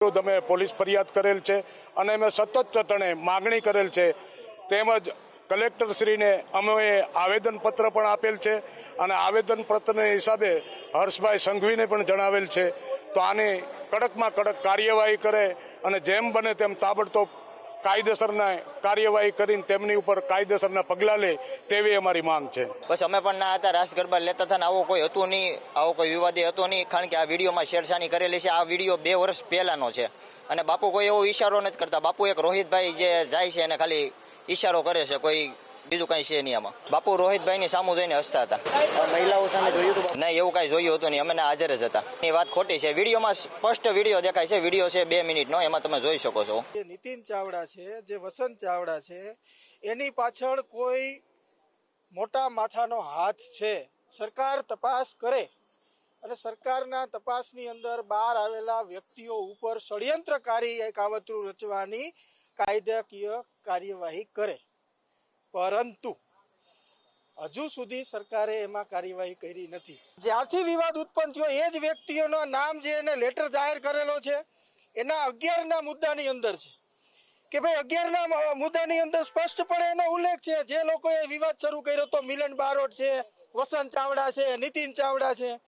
અમે પોલીસ ફરિયાદ કરેલ છે અને અમે સતત ચટણે માગણી કરેલ છે. તેમજ કલેક્ટરશ્રીને અમે આવેદનપત્ર પણ આપેલ છે અને આવેદનપત્રને હિસાબે હર્ષભાઈ સંઘવીને પણ જણાવેલ છે. તો આની કડકમાં કડક કાર્યવાહી કરે અને જેમ બને તેમ તાબડતોબ કાયદેસરના કાર્યવાહી કરીને તેમની ઉપર કાયદેસરના પગલાં લે તેવી અમારી માંગ છે. બસ અમે પણ ના હતા, રાસ ગરબા લેતા હતા આવો કોઈ હતું નહીં, આવો કોઈ વિવાદી હતો નહીં, કારણ કે આ વિડીયોમાં છેડછાણી કરેલી છે. આ વીડિયો બે વર્ષ પહેલાનો છે. અને બાપુ કોઈ એવો ઈશારો નથી કરતા. બાપુ એક રોહિતભાઈ જે જાય છે એને ખાલી ઈશારો કરે છે, કોઈ બીજું કઈ છે નહીં આમાં. બાપુ રોહિતભાઈની સામુ જઈને હસતા હતા. મહિલાઓ સામે જોયું હતું નહીં એવું કાંઈ જોયું હતું નહીં. અમે હાજર જ હતા. એ વાત ખોટી છે. વિડીયોમાં સ્પષ્ટ વીડિયો દેખાય છે. વીડિયો છે બે મિનિટનો. એમાં તમે જોઈ શકો છો. જે નીતિન ચાવડા છે જે વસંત ચાવડા છે એની પાછળ કોઈ મોટા માથાનો હાથ છે. સરકાર તપાસ કરે. અને સરકારના તપાસની અંદર બહાર આવેલા વ્યક્તિઓ ઉપર ષડયંત્રકારી એક આવતરું રચવાની કાયદાકીય કાર્યવાહી કરે. પરંતુ હજુ સુધી સરકારે એમાં કાર્યવાહી કરી નથી. જ્યારથી વિવાદ ઉત્પન્ન થયો, એ જ વ્યક્તિઓના નામ જે એને લેટર જાહેર કરેલો છે, એના અગિયારના મુદ્દાની અંદર છે. કે ભાઈ, અગિયારના મુદ્દાની અંદર સ્પષ્ટપણે એનો ઉલ્લેખ છે, જે લોકોએ વિવાદ શરૂ કર્યો તો મિલન બારોટ છે, વસંત ચાવડા છે, નીતિન ચાવડા છે.